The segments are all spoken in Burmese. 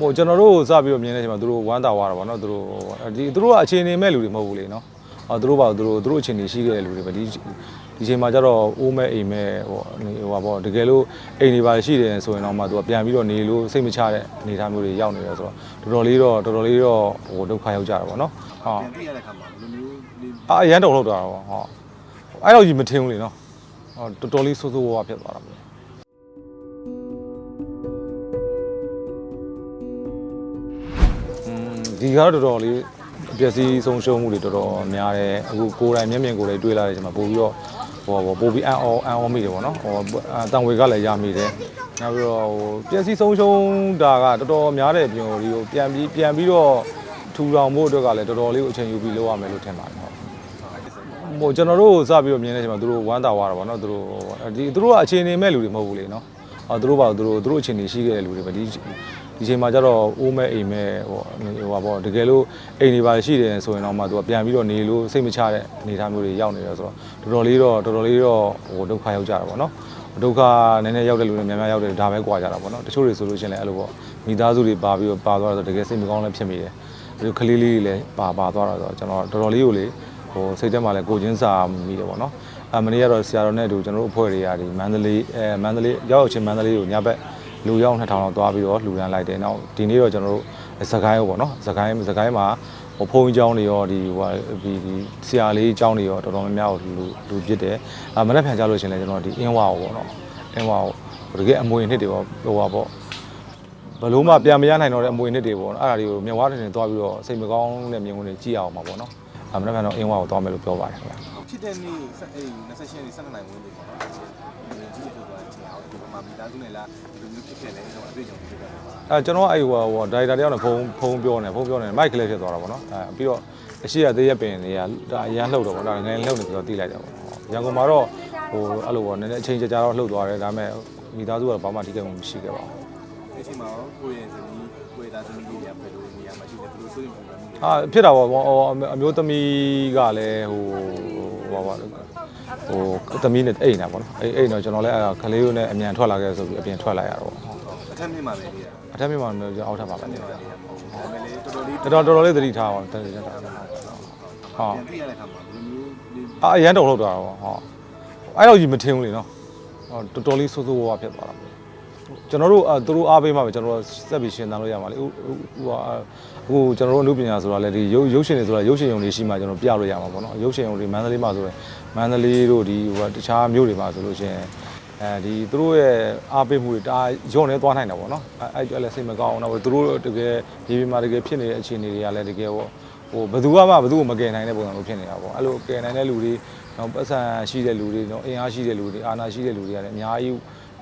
ဟိုကျွန်တော်တို့စပြီးတော့မြင်တဲ့အချိန်မှာသူတို့ဝမ်းသာသွားတာပေါ့နော်သူတို့ဒီသူတို့ကအခြေအနေမဲ့လူတွေမဟုတ်ဘူးလေနော်အော်သူတို့ပါသူတို့သူတို့အခြေအနေရှိခဲ့တဲ့လူတွေပဲဒီဒီချိန်မှာကျတော့အိုးမဲ့အိမ်မဲ့ဟိုဟိုပါပေါ့တကယ်လို့အိမ်တွေပါရှိတယ်ဆိုရင်တော့မှသူကပြန်ပြီးတော့နေလို့စိတ်မချတဲ့အနေအထားမျိုးတွေရောက်နေတယ်ဆိုတော့တော်တော်လေးတော့တော်တော်လေးတော့ဟိုဒုက္ခရောက်ကြတာပေါ့နော်ဟုတ်ပြန်သိရတဲ့ခါမှာဘယ်လိုမျိုးလေးအာအရန်တော်လောက်တာပေါ့ဟုတ်အဲ့တော့ကြီးမထင်ဘူးလေနော်ဟောတော်တော်လေးဆိုးဆိုးဝါးဝါဖြစ်သွားတာပေါ့ ဒီကတော့တော်တော်လေးအပျက်စီးဆုံးရှုံးမှုတွေတော်တော်များတယ်အခုကိုယ်တိုင်မျက်မြင်ကိုယ်တိုင်တွေ့လာတဲ့အချိန်မှာပို့ပြီးတော့ဟိုပေါ့ပို့ပြီးအန်အောအန်အောမိတယ်ပေါ့နော်ဟိုတန်ဝေကလည်းရမိတယ်နောက်ပြီးတော့ဟိုပျက်စီးဆုံးရှုံးတာကတော်တော်များတဲ့ပြင်ကိုပြန်ပြီးပြန်ပြီးတော့ထူထောင်ဖို့အတွက်ကလည်းတော်တော်လေးကိုအချိန်ယူပြီးလုပ်ရမယ်လို့ထင်ပါတယ်ဟုတ်ဟိုကျွန်တော်တို့စပြီးတော့မြင်တဲ့အချိန်မှာသူတို့ဝမ်းသာသွားတာပေါ့နော်သူတို့ဒီသူတို့ကအခြေအနေမဲ့လူတွေမဟုတ်ဘူးလေနော်အော်သူတို့ပါသူတို့သူတို့အခြေအနေရှိခဲ့တဲ့လူတွေပဲဒီ ဒီချိန်မှာကျတော့အိုးမဲ့အိမ်မဲ့ဟိုဟိုပါပေါ့တကယ်လို့အိမ်တွေပါရှိတယ်ဆိုရင်တော့မှသူကပြန်ပြီးတော့နေလို့စိတ်မချတဲ့အနေအထားမျိုးတွေရောက်နေတယ်ဆိုတော့တော်တော်လေးတော့တော်တော်လေးတော့ဟိုဒုက္ခရောက်ကြတာပေါ့နော်ဒုက္ခနည်းနည်းရောက်တဲ့လူတွေများများရောက်တယ်ဒါပဲကြွာကြတာပေါ့နော်တချို့တွေဆိုလို့ရှိရင်လည်းအဲ့လိုပေါ့မိသားစုတွေပါပြီးတော့ပါသွားတော့တကယ်စိတ်မကောင်းလည်းဖြစ်မိတယ်ဒီလိုကလေးလေးတွေလည်းပါပါသွားတာဆိုတော့ကျွန်တော်တော်တော်လေးကိုလေဟိုစိတ်ထဲမှာလည်းကိုချင်းစာမိတယ်ပေါ့နော်အမနေ့ကတော့ဆရာတော်နဲ့အတူကျွန်တော်တို့အဖွဲ့တွေကဒီမန္တလေးအဲမန္တလေးရောက်ချင်းမန္တလေးကိုညဘက် လူရောက်2000လောက်သွားပြီးတော့လှူဒန်းလိုက်တယ်နောက်ဒီနေ့တော့ကျွန်တော်တို့စကိုင်းရောပေါ့နော်စကိုင်းစကိုင်းမှာဟိုဖုန်းကြောင်းတွေရောဒီဟိုဒီဒီဆရာလေးကြောင်းတွေရောတော်တော်များများကိုလူလူပြစ်တယ်အမနေ့ဖြန်ကြလို့ရှင်လဲကျွန်တော်ဒီအင်းဝါကိုပေါ့နော်အင်းဝါကိုတကယ်အမွေနှစ်တွေပေါ့ဟိုပါပေါ့ဘလို့မှပြန်မရနိုင်တော့တဲ့အမွေနှစ်တွေပေါ့နော်အဲ့ဒါတွေကိုမြင်ဝါတွေနဲ့တွားပြီးတော့စိတ်မကောင်းတဲ့မြင်ကွင်းတွေကြည့်အောင်ပါပေါ့နော်အမနေ့ဖြန်တော့အင်းဝါကိုတွားမယ်လို့ပြောပါတယ်ခင်ဗျာဖြစ်တဲ့နေ့အဲ့ဒီ28ရက်နေ့12နိုင်ဝင်တွေပေါ့နော် မှာမိသားစုနဲ့လားဒီလိုမျိုးဖြစ်ခဲ့လဲတော့အတွေ့အကြုံဖြစ်ခဲ့တယ်ပါအဲကျွန်တော်ကအဲ့ဟိုဟိုဒါရိုက်တာတယောက်နဲ့ဖုန်းဖုန်းပြောနေဖုန်းပြောနေမိုက်ကလေးဖြစ်သွားတာပေါ့နော်အဲပြီးတော့အရှိရသေးရပင်တွေကဒါအရန်လှုပ်တော့ပေါ့ဒါငယ်လှုပ်နေပြီးတော့တိလိုက်တယ်ပေါ့ရန်ကုန်မှာတော့ဟိုအဲ့လိုပေါ့နည်းနည်းအချိန်ကြာကြာတော့လှုပ်သွားတယ်ဒါပေမဲ့မိသားစုကတော့ဘာမှထိခိုက်မှုမရှိခဲ့ပါဘူး။ဒီချိန်မှာကိုယ့်ရဲ့ဇနီးကိုယ့်ရဲ့သားသမီးတွေရဖယ်လို့နေရာမှာရှိတယ်ဘယ်လိုဆိုရင်ပုံစံမျိုးလဲအာဖြစ်တာပေါ့ဟိုအမျိုးသမီးကလည်းဟိုဟိုပါ ဟိုသမီးနဲ့အိမ်နေတာပေါ့နော်အိမ်အိမ်တော့ကျွန်တော်လည်းအဲ့ခလေးကိုနဲ့အမြန်ထွက်လာခဲ့ဆိုပြီးအပြင်ထွက်လာရတော့အထက်မြင့်မှာပဲနေရအထက်မြင့်မှာကျွန်တော်အောက်ထပ်ပါပဲနေ။ဒါပေမဲ့လေတော်တော်လေးတော်တော်တော်တော်လေးသတိထားပါတတိထားပါဟုတ်ပြန်သိရတဲ့ခါမှာဘယ်လိုမျိုးလေးအာအရန်တော်လောက်တာပေါ့ဟုတ်အဲ့တော့ကြီးမထင်ဘူးလေနော်ဟောတော်တော်လေးဆိုးဆိုးဝါးဝါဖြစ်သွားတာပေါ့ကျွန်တော်တို့အသူတို့အားပေးမှပဲကျွန်တော်တို့စက်ပြီးရှင်းတန်းလို့ရမှာလေဟိုဟိုဟာဟိုကျွန်တော်တို့အမှုပညာဆိုတာလေဒီရုပ်ရုပ်ရှင်တွေဆိုတာရုပ်ရှင်ရုံတွေရှိမှကျွန်တော်ပြလို့ရမှာပေါ့နော်ရုပ်ရှင်ရုံတွေမန္တလေးမှာဆိုရင် မန္တလေးတို့ဒီဟိုတခြားမြို့တွေမှာဆိုလို့ရှိရင်အဲဒီသူတို့ရဲ့အားပေးမှုတွေဒါညွန့်နေသွားနိုင်တာပေါ့နော်အဲအဲ့အဲ့လည်းစိတ်မကောင်းအောင်တော့သူတို့တကယ်ဒီပြည်မှာတကယ်ဖြစ်နေတဲ့အခြေအနေတွေကလည်းတကယ်ပေါ့ဟိုဘယ်သူမှဘယ်သူမှမကယ်နိုင်တဲ့ပုံစံမျိုးဖြစ်နေတာပေါ့အဲ့လိုကယ်နိုင်တဲ့လူတွေတော့ပတ်စံရှိတဲ့လူတွေတော့အင်အားရှိတဲ့လူတွေအာဏာရှိတဲ့လူတွေကလည်းအများကြီး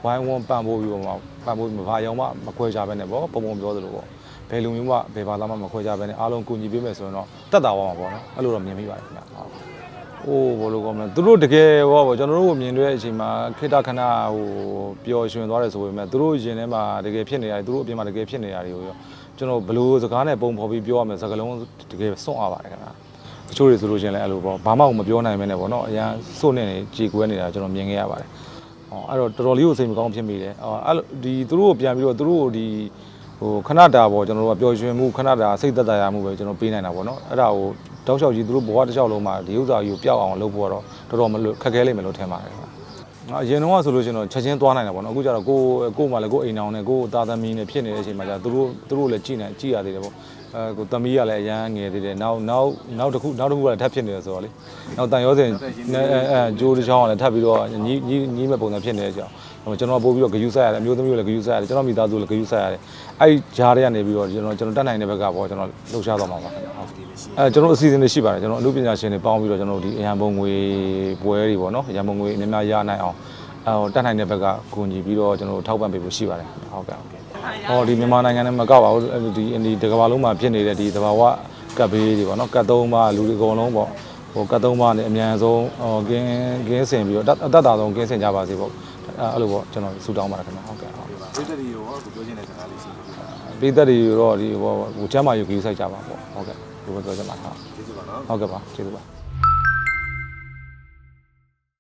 ဝိုင်းဝန်းပံ့ပိုးပြီးတော့မှပံ့ပိုးပြီးမဘာရောင်မှမခွဲကြဘဲနဲ့ပေါ့ပုံပုံပြောသလိုပေါ့ဘယ်လူမျိုးမှဘယ်ဘာသာမှမခွဲကြဘဲနဲ့အားလုံးကူညီပေးမယ်ဆိုရင်တော့တက်တာသွားမှာပေါ့နော်အဲ့လိုတော့မြင်မိပါတယ်ခင်ဗျဟုတ်။ အိုးဘယ်လိုကောမလဲသူတို့တကယ်ဟောပေါ့ကျွန်တော်တို့ကိုမြင်တဲ့အချိန်မှာခိတခဏဟိုပျော်ရွှင်သွားတယ်ဆိုပေမဲ့သူတို့ရင်ထဲမှာတကယ်ဖြစ်နေရတယ်သူတို့အပြင်မှာတကယ်ဖြစ်နေရတယ်ကိုရောကျွန်တော်ဘယ်လိုစကားနဲ့ပုံဖော်ပြီးပြောရမလဲစကားလုံးတကယ်စွန့်အားပါတယ်ခင်ဗျာ။တချို့တွေဆိုလို့ရှရင်လည်းအဲ့လိုပေါ့ဘာမှမပြောနိုင်မဲနဲ့ပေါ့နော်အရန်စွန့်နေနေကြေကွဲနေတာကျွန်တော်မြင်ခဲ့ရပါတယ်။ဟောအဲ့တော့တော်တော်လေးကိုစိတ်မကောင်းဖြစ်မိတယ်။ဟောအဲ့လိုဒီသူတို့ကိုပြန်ပြီးတော့သူတို့ကိုဒီဟိုခဏတာပေါ့ကျွန်တော်တို့ကပျော်ရွှင်မှုခဏတာစိတ်သက်သာရမှုပဲကျွန်တော်ပေးနိုင်တာပေါ့နော်။အဲ့ဒါကို တောက်လျှောက်ကြီးသူတို့ဘဝတစ်လျှောက်လုံးမှာဒီဥစ္စာကြီးကိုပျောက်အောင်လုပ်ဖို့တော့တော်တော်မလို့ခက်ခဲလိမ့်မယ်လို့ထင်ပါတယ်ခင်ဗျာ။အရင်တော့ဆိုလို့ရှိရင်တော့ချက်ချင်းသွားနိုင်တာပေါ့နော်အခုကျတော့ကိုကိုမှလည်းကိုအိမ်အောင်နဲ့ကိုသားသမီးနဲ့ဖြစ်နေတဲ့အချိန်မှာကျသူတို့သူတို့လည်းကြည်နေကြည်ရသေးတယ်ပေါ့အဲကိုသမီးကလည်းအရန်ငယ်သေးတယ်နောက်နောက်နောက်တစ်ခုနောက်တစ်ခုကလည်းထပ်ဖြစ်နေတယ်ဆိုတော့လေနောက်တန်ရောစင်အဲအဲဂျိုးတစ်ချောင်းကလည်းထပ်ပြီးတော့ညီညီညီမဲ့ပုံစံဖြစ်နေတဲ့အကြောင်းကျွန်တော်ပို့ပြီးတော့ဂယူဆက်ရတယ်အမျိုးသမီးကိုလည်းဂယူဆက်ရတယ်ကျွန်တော်မိသားစုလည်းဂယူဆက်ရတယ်အဲ့ဂျားတွေကနေပြီးတော့ကျွန်တော်ကျွန်တော်တက်နိုင်တဲ့ဘက်ကပေါ့ကျွန်တော်လှုပ်ရှားသွားမှာပါခင်ဗျ ဟုတ်ဒီလေးရှိအဲကျွန်တော်အစီအစဉ်တွေရှိပါတယ်ကျွန်တော်အမှုပညာရှင်တွေပေါင်းပြီးတော့ကျွန်တော်ဒီအရန်ပုံငွေပွဲတွေပေါ့နော်အရန်ပုံငွေအများများရနိုင်အောင်အဲဟိုတက်နိုင်တဲ့ဘက်ကကူညီပြီးတော့ကျွန်တော်ထောက်ပံ့ပေးဖို့ရှိပါတယ်ဟုတ်ကဲ့ဟုတ်ကဲ့ဟောဒီမြန်မာနိုင်ငံနဲ့မကောက်ပါဘူးဒီဒီတကမ္ဘာလုံးမှာဖြစ်နေတဲ့ဒီသဘာဝကပ်ဘေးတွေပေါ့နော်ကတ်သုံးပါလူတွေအကုန်လုံးပေါ့ဟိုကတ်သုံးပါနဲ့အမြန်ဆုံးဟိုကင်းကင်းစင်ပြီးတော့အသက်တာဆုံးကင်းစင်ကြပါစေပေါ့အဲအဲ့လိုပေါ့ကျွန်တော်ဆုတောင်းပါတယ်ခင်ဗျဟုတ်ကဲ့ဟုတ် ပါပြည်သက်တွေရောကိုပြောချင်တဲ့စကားလေးရှိတယ်။ပြည်သက်တွေတော့ဒီဟိုဟိုကျမ်းမာရေးကြီးစိုက်ကြပါပေါ့ဟုတ်ကဲ့ဒီလိုပြောချင်ပါဟုတ်ကျေးဇူးပါနော်။ဟုတ်ကဲ့ပါကျေးဇူးပါ